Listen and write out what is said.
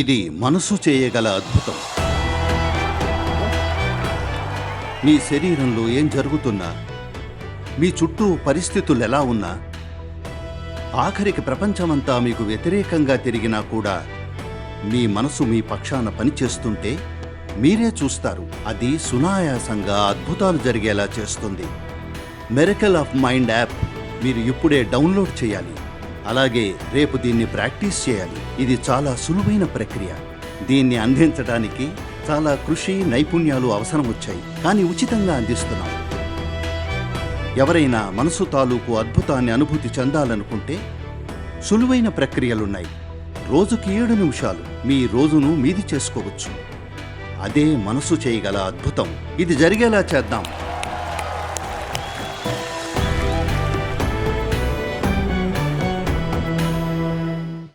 ఇది మనసు చేయగల అద్భుతం. మీ శరీరంలో ఏం జరుగుతున్నా మీ చుట్టూ పరిస్థితులు ఎలా ఉన్నా ఆఖరికి ప్రపంచమంతా మీకు వ్యతిరేకంగా తిరిగినా కూడా మీ మనసు మీ పక్షాన పనిచేస్తుంటే మీరే చూస్తారు అది సునాయాసంగా అద్భుతాలు జరిగేలా చేస్తుంది. మెరకల్ ఆఫ్ మైండ్ యాప్ మీరు ఇప్పుడే డౌన్లోడ్ చేయాలి. అలాగే రేపు దీన్ని ప్రాక్టీస్ చేయాలి. ఇది చాలా సులువైన ప్రక్రియ. దీన్ని అందించడానికి చాలా కృషి నైపుణ్యాలు అవసరం వచ్చాయి. కానీ ఉచితంగా అందిస్తున్నాం. ఎవరైనా మనసు తాలూకు అద్భుతాన్ని అనుభూతి చెందాలనుకుంటే సులువైన ప్రక్రియలున్నాయి. రోజుకి ఏడు నిమిషాలు. మీ రోజును మీది చేసుకోవచ్చు. అదే మనసు చేయగల అద్భుతం. ఇది జరిగేలా చేద్దాం.